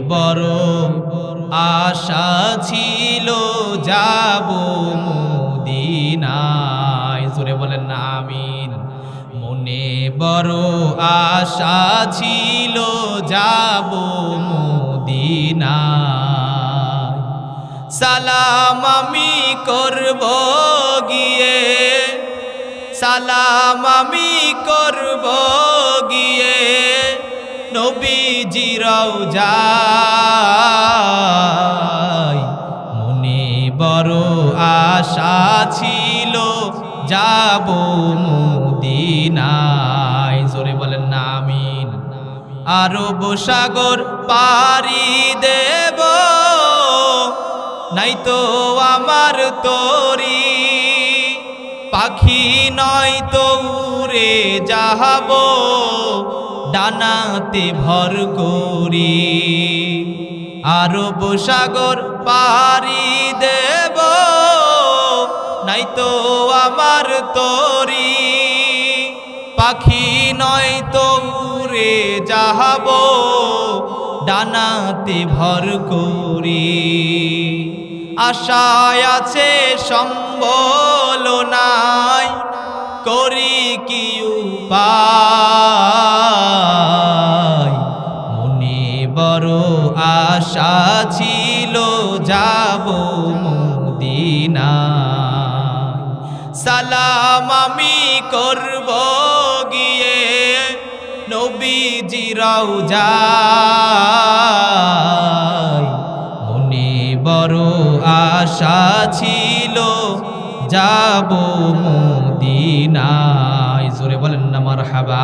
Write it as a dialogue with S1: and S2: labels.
S1: বড় আশা ছিল যাব মদিনায়। জোরে বলেন না, আমিন। মনে বড় আশা ছিল যাব মদিনায়। সালাম আমি করব গিয়ে, সালাম আমি করব নবীজিরাও যাই মনে বড় আশা ছিল, যাব মুদিনায়। জোরে বলেন না, আমিন। আরব সাগর পারি দেব, নাই তো আমার তরি। পাখি নয় তো উড়ে যাহাব ডানাতে ভর করি। আরব সাগর পারি দেব নাই তো আমার তরি। পাখি নয় তো উড়ে যাহাব, ডানাতে ভর করি। আশায় আছে সম্বল নাই, করি কি উপায় মনে বড় আশা ছিল, যাব মুদিনায়। সালাম আমি করব গিয়ে নবীজিরাও যায় মনে বড় আশা ছিল, যাব মুদিনায়। জোরে বলেন না মারহাবা।